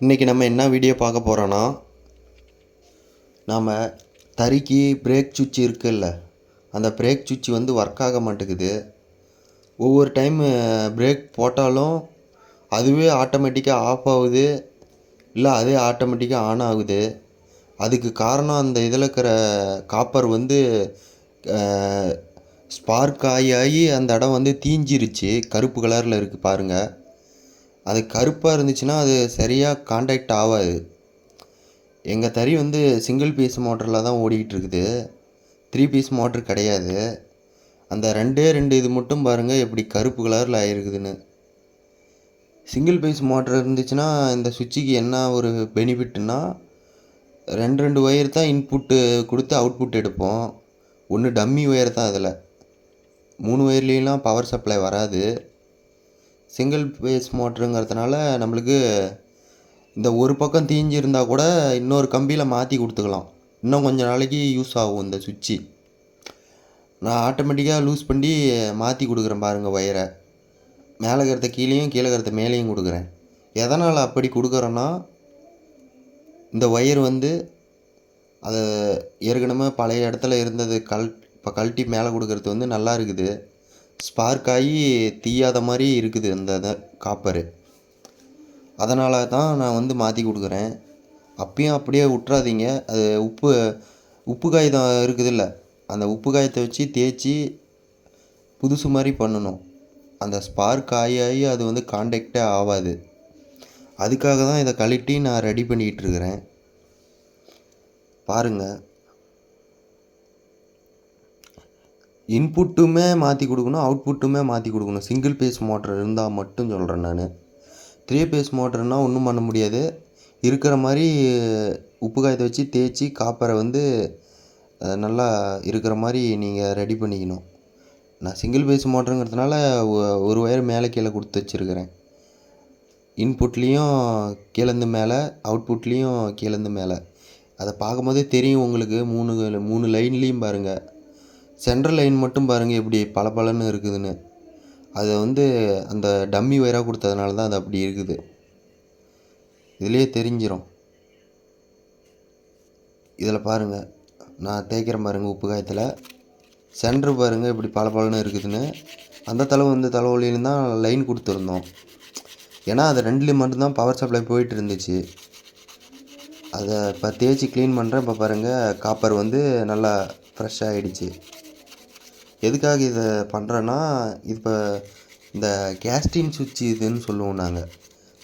இன்றைக்கி நம்ம என்ன வீடியோ பார்க்க போகிறோன்னா நாம் தறிக்கு பிரேக் சுவிட்ச் இருக்குல்ல அந்த பிரேக் சுவிட்ச் வந்து ஒர்க் ஆக மாட்டேங்குது. ஒவ்வொரு டைம் பிரேக் போட்டாலும் அதுவே ஆட்டோமேட்டிக்காக ஆஃப் ஆகுது இல்லை அதே ஆட்டோமேட்டிக்காக ஆன் ஆகுது. அதுக்கு காரணம் அந்த இதில் இருக்கிற காப்பர் வந்து ஸ்பார்க் ஆகி ஆகி அந்த இடம் வந்து தீஞ்சிருச்சு. கருப்பு கலரில் இருக்குது பாருங்கள் அது கருப்பாக இருந்துச்சுன்னா அது சரியாக காண்டாக்ட் ஆகாது எங்கள் தறி வந்து சிங்கிள் பீஸ் மோட்டரில் தான் ஓடிக்கிட்டு இருக்குது. த்ரீ பீஸ் மோட்ரு கிடையாது. அந்த ரெண்டே ரெண்டு இது மட்டும் பாருங்கள் எப்படி கருப்பு கலரில் ஆகிருக்குதுன்னு சிங்கிள் பீஸ் மோட்ரு இருந்துச்சுன்னா இந்த சுவிட்சுக்கு என்ன ஒரு பெனிஃபிட்னா ரெண்டு ரெண்டு ஒயர் தான் இன்புட்டு கொடுத்து அவுட்புட் எடுப்போம். ஒன்று டம்மி ஒயர் தான் அதில். மூணு ஒயர்லேலாம் பவர் சப்ளை வராது. சிங்கிள் பேஸ் மோட்ருங்கிறதுனால நம்மளுக்கு இந்த ஒரு பக்கம் தீஞ்சு இருந்தால் கூட இன்னொரு கம்பியில் மாற்றி கொடுத்துக்கலாம். இன்னும் கொஞ்சம் நாளைக்கு யூஸ் ஆகும் இந்த சுவிட்சு. நான் ஆட்டோமேட்டிக்காக லூஸ் பண்ணி மாற்றி கொடுக்குறேன் பாருங்கள் ஒயரை மேலே இருக்கிறத கீழேயும் கீழே இருக்கிறத மேலேயும் கொடுக்குறேன். எதனால் அப்படி கொடுக்குறேன்னா இந்த ஒயர் வந்து அதை ஏற்கனவே பழைய இடத்துல இருந்தது கல் இப்போ கழட்டி மேலே கொடுக்குறது வந்து நல்லா இருக்குது. ஸ்பார்க் ஆகி தீயாத மாதிரி இருக்குது அந்த இதை காப்பரு அதனால தான் நான் வந்து மாற்றி கொடுக்குறேன். அப்பயும் அப்படியே விட்றாதீங்க அது உப்பு உப்பு காகிதம் இருக்குதுல்ல அந்த உப்பு காயத்தை வச்சு தேய்ச்சி புதுசு மாதிரி பண்ணணும். அந்த ஸ்பார்க் ஆகி ஆகி அது வந்து காண்டாக்டே ஆகாது. அதுக்காக தான் இதை கழட்டி நான் ரெடி பண்ணிக்கிட்டு இருக்கிறேன். பாருங்கள் இன்புட்டுமே மாற்றி கொடுக்கணும் அவுட்புட்டுமே மாற்றி கொடுக்கணும். சிங்கிள் பேஸ் மோட்டர் இருந்தால் மட்டும் சொல்கிறேன் நான். த்ரீ பேஸ் மோட்டர்னால் ஒன்றும் பண்ண முடியாது. இருக்கிற மாதிரி உப்பு காயத்தை வச்சு தேய்ச்சி காப்பரை வந்து நல்லா இருக்கிற மாதிரி நீங்கள் ரெடி பண்ணிக்கணும். நான் சிங்கிள் பேஸ் மோட்டருங்கிறதுனால ஒ- ஒரு ஒயர் மேலே கீழே கொடுத்து வச்சுருக்கிறேன். இன்புட்லேயும் கீழேந்து மேலே அவுட்புட்லேயும் கீழேந்து மேலே. அதை பார்க்கும்போதே தெரியும் உங்களுக்கு. மூணு மூணு லைன்லேயும் பாருங்கள் சென்ட்ரல் லைன் மட்டும் பாருங்கள் எப்படி பளபளன்னு இருக்குதுன்னு. அதை வந்து அந்த டம்மி ஒயராக கொடுத்ததுனால தான் அது அப்படி இருக்குது. இதுலேயே தெரிஞ்சிரும். இதில் பாருங்கள் நான் தேய்க்கிறேன் பாருங்கள் உப்பு காயத்தில். சென்ட்ரு பாருங்கள் இப்படி பளபளன்னு இருக்குதுன்னு. அந்த தலை வந்து தலைவலியிலும் தான் லைன் கொடுத்துருந்தோம். ஏன்னா அது ரெண்டுலேயும் மட்டும்தான் பவர் சப்ளை போயிட்டு இருந்துச்சு. அதை இப்போ தேய்ச்சி க்ளீன் பண்ணுறேன் இப்போ பாருங்கள் காப்பர் வந்து நல்லா ஃப்ரெஷ் ஆகிடுச்சு எதுக்காக இதை பண்ணுறேன்னா இப்போ இந்த கேஸ்டின் சுவிட்ச் இதுன்னு சொல்லுவோம் நாங்கள்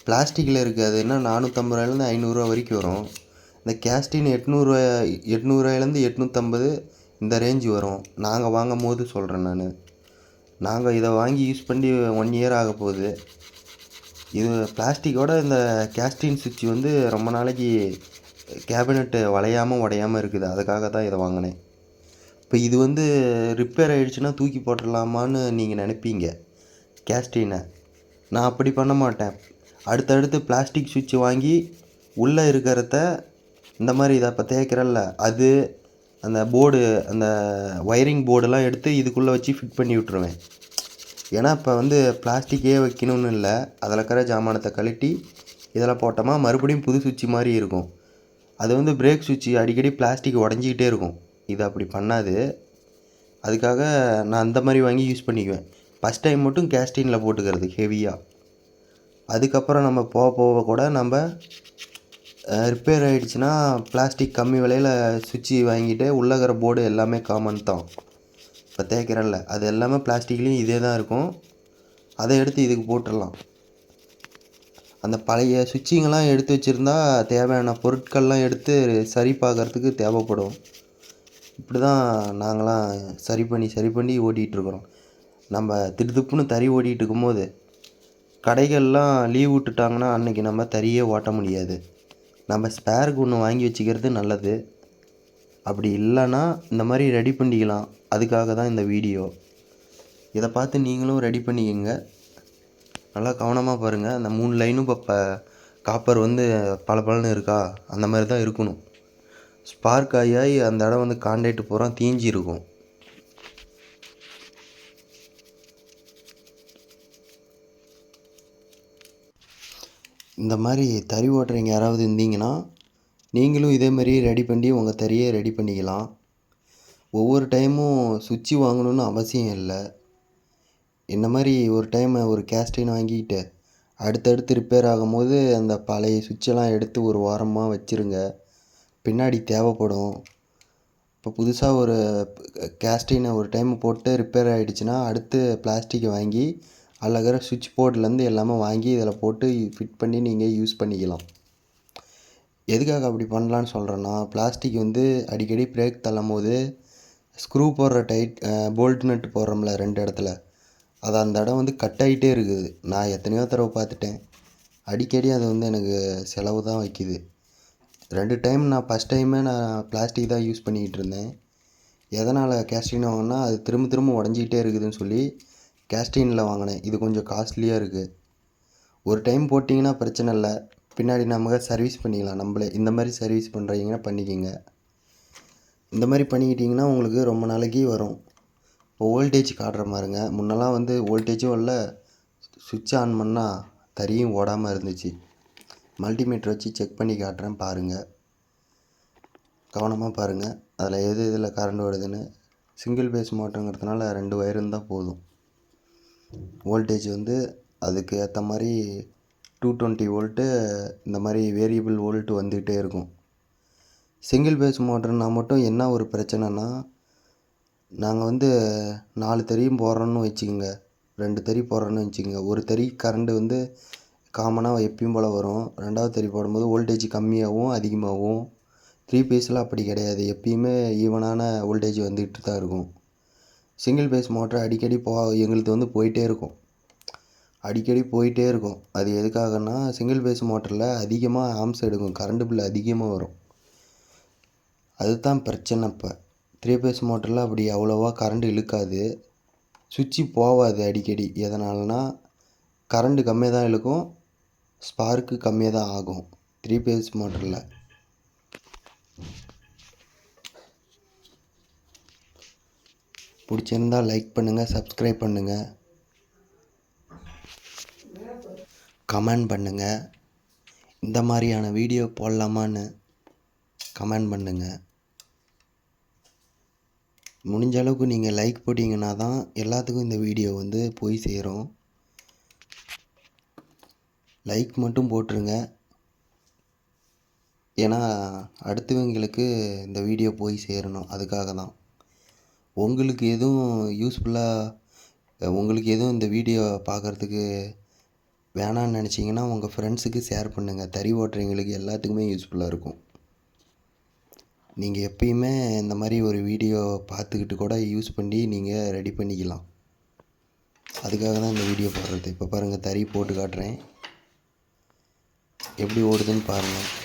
பிளாஸ்டிக்கில் இருக்காதுன்னா நானூற்றம்பது ரூபாயிலேருந்து ஐநூறுரூவா வரைக்கும் வரும். இந்த கேஸ்டின் எட்நூறுவா எட்நூறுவாயிலேருந்து எட்நூற்றம்பது இந்த ரேஞ்சு வரும். நாங்கள் வாங்கும் போது சொல்கிறேன் நான். நாங்கள் இதை வாங்கி யூஸ் பண்ணி ஒன் இயர் ஆக போகுது. இது பிளாஸ்டிக்கோட இந்த கேஸ்டின் சுவிட்ச் வந்து ரொம்ப நாளைக்கு கேபினெட்டு வளையாமல் உடையாமல் இருக்குது. அதுக்காக தான் இதை வாங்கினேன். இப்போ இது வந்து ரிப்பேர் ஆகிடுச்சுன்னா தூக்கி போட்டுடலாமான்னு நீங்கள் நினைப்பீங்க. கேஸ்டினை. நான் அப்படி பண்ண மாட்டேன். அடுத்தடுத்து பிளாஸ்டிக் சுவிட்ச் வாங்கி உள்ளே இருக்கிறத இந்த மாதிரி இதை இப்போ தேய்க்கிறல்ல. அது அந்த போர்டு அந்த ஒயரிங் போர்டெல்லாம் எடுத்து இதுக்குள்ளே வச்சு ஃபிட் பண்ணி விட்ருவேன் ஏன்னா இப்போ வந்து பிளாஸ்டிக்கே வைக்கணும்னு இல்லை. அதில் இருக்கிற ஜாமானத்தை கழட்டி இதில் போட்டோமா மறுபடியும் புது சுவிட்ச் மாதிரி இருக்கும். அது வந்து பிரேக் சுவிட்ச் அடிக்கடி பிளாஸ்டிக் உடஞ்சிக்கிட்டே இருக்கும். இது அப்படி பண்ணாது. அதுக்காக நான் அந்த மாதிரி வாங்கி யூஸ் பண்ணிக்குவேன். ஃபஸ்ட் டைம் மட்டும் கேஸ்டீனில் போட்டுக்கிறது ஹெவியாக அதுக்கப்புறம் நம்ம போக போக கூட நம்ம ரிப்பேர் ஆகிடுச்சுன்னா பிளாஸ்டிக் கம்மி விலையில் சுவிட்சு வாங்கிட்டு உள்ளே இருக்கிற போர்டு எல்லாமே காமன் தான். இப்போ தேய்க்கிறேன்ல அது எல்லாமே பிளாஸ்டிக்லேயும் இதே தான் இருக்கும். அதை எடுத்து இதுக்கு போட்டுடலாம். அந்த பழைய சுவிட்சிங்கெல்லாம் எடுத்து வச்சுருந்தா தேவையான பொருட்கள்லாம் எடுத்து சரி பார்க்கறதுக்கு தேவைப்படும். இப்படி தான் நாங்களாம் சரி பண்ணி சரி பண்ணி ஓட்டிகிட்ருக்குறோம் நம்ம திருதுப்புன்னு தறி ஓட்டிகிட்டு இருக்கும்போது கடைகள்லாம் லீவ் விட்டுட்டாங்கன்னா அன்றைக்கி நம்ம தறியே ஓட்ட முடியாது. நம்ம ஸ்பேருக்கு ஒன்று வாங்கி வச்சுக்கிறது நல்லது. அப்படி இல்லைன்னா இந்த மாதிரி ரெடி பண்ணிக்கலாம். அதுக்காக தான் இந்த வீடியோ இதை பார்த்து நீங்களும் ரெடி பண்ணிக்கோங்க. நல்லா கவனமாக பாருங்கள் அந்த மூணு லைனும் இப்போ காப்பர் வந்து பளபளன்னு இருக்கா? அந்த மாதிரி தான் இருக்கணும். ஸ்பார்க் ஆகி அந்த இடம் வந்து காண்டாக்ட் பூரா தீஞ்சி இருக்கும். இந்த மாதிரி தறி ஓட்டுறவங்க யாராவது இருந்தீங்கன்னா நீங்களும் இதே மாதிரியே ரெடி பண்ணி உங்கள் தறியை ரெடி பண்ணிக்கலாம். ஒவ்வொரு டைமும் சுவிட்சு வாங்கணும்னு அவசியம் இல்லை. இந்த மாதிரி ஒரு டைம் ஒரு கேஸ்டின் வாங்கிக்கிட்டு அடுத்தடுத்து ரிப்பேர் ஆகும்போது அந்த பழைய சுவிட்செல்லாம் எடுத்து ஒரு வாரமாக வச்சுருங்க. பின்னாடி தேவைப்படும். இப்போ புதுசாக ஒரு கேஸ்டினை ஒரு டைம் போட்டு ரிப்பேர் ஆகிடுச்சுன்னா அடுத்து பிளாஸ்டிக்கை வாங்கி அழகிற சுவிட்ச் போர்ட்லேருந்து எல்லாமே வாங்கி இதில் போட்டு ஃபிட் பண்ணி நீங்கள் யூஸ் பண்ணிக்கலாம். எதுக்காக அப்படி பண்ணலான்னு சொல்கிறேன்னா பிளாஸ்டிக் வந்து அடிக்கடி பிரேக் தள்ளும் போது ஸ்க்ரூ போடுற டைட் போல்ட் நட்டு போடுறோம்ல ரெண்டு இடத்துல அது அந்த இடம் வந்து கட் ஆகிட்டே இருக்குது. நான் எத்தனையோ தடவை பார்த்துட்டேன். அடிக்கடி அது வந்து எனக்கு செலவு தான் வைக்கிது. ரெண்டு டைம் நான் ஃபஸ்ட் டைமே நான் பிளாஸ்டிக் தான் யூஸ் பண்ணிக்கிட்டு இருந்தேன். எதனால் கேஸ்டின் வாங்கினா அது திரும்ப திரும்ப உடஞ்சிக்கிட்டே இருக்குதுன்னு சொல்லி கேஸ்டினில் வாங்கினேன். இது கொஞ்சம் காஸ்ட்லியாக இருக்குது ஒரு டைம் போட்டிங்கன்னா பிரச்சனை இல்லை. பின்னாடி நமக்கு சர்வீஸ் பண்ணிக்கலாம். நம்மளே இந்த மாதிரி சர்வீஸ் பண்ணுறீங்கன்னா பண்ணிக்கோங்க. இந்த மாதிரி பண்ணிக்கிட்டிங்கன்னா உங்களுக்கு ரொம்ப நாளைக்கு வரும். இப்போ வோல்டேஜ் காட்டுற மாதிரிங்க முன்னெல்லாம் வந்து வோல்டேஜும் இல்லை சுவிட்ச் ஆன் பண்ணால் தறியும் ஓடாமல் இருந்துச்சு. மல்டிமீட்டர் வச்சு செக் பண்ணி காட்டுறேன் பாருங்கள் கவனமாக பாருங்கள் அதில் எது இதில் கரண்ட் வருதுன்னு. சிங்கிள் பேஸ் மோட்டருங்கிறதுனால ரெண்டு ஒயர் இருந்தால் போதும். வோல்டேஜ் வந்து அதுக்கு ஏற்ற மாதிரி டூ டுவெண்ட்டி வோல்ட்டு இந்த மாதிரி வேரியபிள் வோல்ட்டு வந்துக்கிட்டே இருக்கும். சிங்கிள் பேஸ் மோட்டர்னா மட்டும் என்ன ஒரு பிரச்சனைனா நாங்கள் வந்து நாலு தறியும் போடுறோன்னு வச்சுக்கோங்க. ரெண்டு தறி போடுறோன்னு வச்சுக்கோங்க. ஒரு தறி கரண்ட்டு வந்து காமனாக எப்பயும் போல் வரும். ரெண்டாவது தறி போடும்போது வோல்டேஜ் கம்மியாகவும் அதிகமாகவும் த்ரீ பேஸில் அப்படி கிடையாது. எப்பயுமே ஈவனான வோல்டேஜ் வந்துக்கிட்டு தான் இருக்கும். சிங்கிள் பேஸ் மோட்டர் அடிக்கடி போ எங்களுது வந்து போயிட்டே இருக்கும். அடிக்கடி போயிட்டே இருக்கும். அது எதுக்காகன்னா சிங்கிள் பேஸ் மோட்டரில் அதிகமாக ஆம்ஸ் எடுக்கும். கரண்ட் பில் அதிகமாக வரும். அதுதான் பிரச்சனை இப்போ. த்ரீ பேஸ் மோட்டரில் அப்படி அவ்வளோவா கரண்ட் இழுக்காது. சுவிட்சு போகாது அடிக்கடி. எதனால்னா கரண்ட்டு கம்மியாக தான் இழுக்கும். ஸ்பார்க்கு கம்மியாக தான் ஆகும். த்ரீ பேஸ் மோட்டரில் பிடிச்சிருந்தா லைக் பண்ணுங்கள் சப்ஸ்கிரைப் பண்ணுங்கள் கமெண்ட் பண்ணுங்கள் இந்த மாதிரியான வீடியோ போடலாமான்னு கமெண்ட் பண்ணுங்கள் முடிஞ்ச அளவுக்கு நீங்கள் லைக் போட்டிங்கன்னா தான் எல்லாத்துக்கும் இந்த வீடியோ வந்து போய் சேரும். லைக் மட்டும் போட்டுருங்க. ஏன்னா அடுத்தவங்களுக்கு இந்த வீடியோ போய் சேரணும். அதுக்காக தான் உங்களுக்கு எதுவும் யூஸ்ஃபுல்லாக உங்களுக்கு எதுவும் இந்த வீடியோ பார்க்குறதுக்கு வேணான்னு நினச்சிங்கன்னா உங்கள் ஃப்ரெண்ட்ஸுக்கு ஷேர் பண்ணுங்கள் தறி ஓட்டுறவங்களுக்கு எல்லாத்துக்குமே யூஸ்ஃபுல்லாக இருக்கும். நீங்கள் எப்பயுமே இந்த மாதிரி ஒரு வீடியோ பார்த்துக்கிட்டு கூட யூஸ் பண்ணி நீங்கள் ரெடி பண்ணிக்கலாம். அதுக்காக தான் இந்த வீடியோ போடுறது. இப்போ பாருங்கள் தறி போட்டு காட்டுறேன். எப்படி ஓடுதுன்னு பாருங்கள்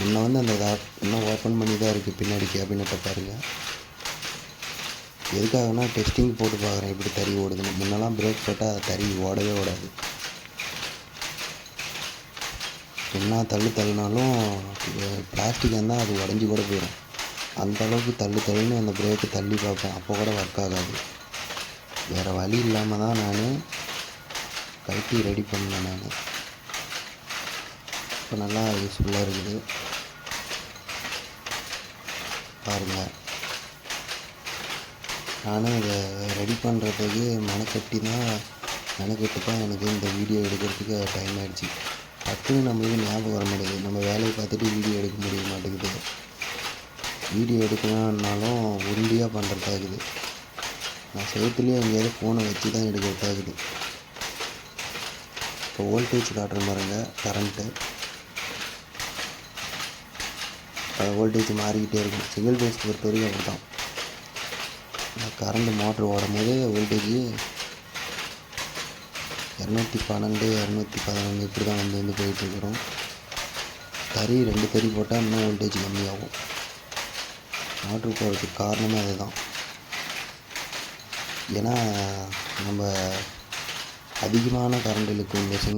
முன்ன வந்து அந்த இதை- இன்னும் ஓப்பன் பண்ணி தான் இருக்குது பின்னாடி கேபினட்டை பாருங்கள் எதுக்காகனா டெஸ்டிங் போட்டு பார்க்குறேன் எப்படி தறி ஓடுதுன்னு. முன்னெல்லாம் பிரேக் போட்டால் தறி ஓடவே ஓடாது. என்ன தள்ளு தள்ளினாலும் பிளாஸ்டிக்காக இருந்தால் அது உடஞ்சி கூட போயிடும். அந்த அளவுக்கு தள்ளு தள்ளுன்னு அந்த பிரேக்கு தள்ளி பார்ப்பேன். அப்போ கூட ஒர்க் ஆகாது. வேறு வழி இல்லாமல் தான் நான் கழட்டி ரெடி பண்ணேன் நான். இப்போ நல்லா யூஸ்ஃபுல்லாக இருக்குது. பாருங்கள் நானும் இதை ரெடி பண்ணுறதுக்கு மனக்கட்டி தான் மெனக்கெட்டு தான் எனக்கு இந்த வீடியோ எடுக்கிறதுக்கு டைம் ஆகிடுச்சு டக்குன்னு நம்மளுக்கு ஞாபகம் வர மாட்டேங்குது. நம்ம வேலையை பார்த்துட்டு வீடியோ எடுக்க முடிய மாட்டேங்குது. வீடியோ எடுக்கணும்னாலும் உருண்டியாக பண்ணுறதாகுது நான் செவுத்துலேயே எங்கேயாவது ஃபோனை வச்சு தான் எடுக்கிறதாகுது இப்போ வோல்டேஜ் காட்டுற பாருங்கள் கரண்ட்டு வோல்டேஜ் மாறிக்கிட்டே இருக்கும். சிங்கிள் பேஸ் ஒரு வரைக்கும் அப்படி தான் கரண்ட் மோட்ரு ஓடும் போது வோல்டேஜ் இரநூத்தி பன்னெண்டு இரநூத்தி பதினொன்று இப்படி தான் வந்து வந்து போயிட்டுருக்குறோம். தறி ரெண்டு தறி போட்டால் இன்னும் வோல்டேஜ் கம்மியாகும். மோட்ரு போகிறதுக்கு காரணமே அதுதான். ஏன்னா நம்ம அதிகமான கரண்ட் இழுக்கும் இந்த சிங்கிள்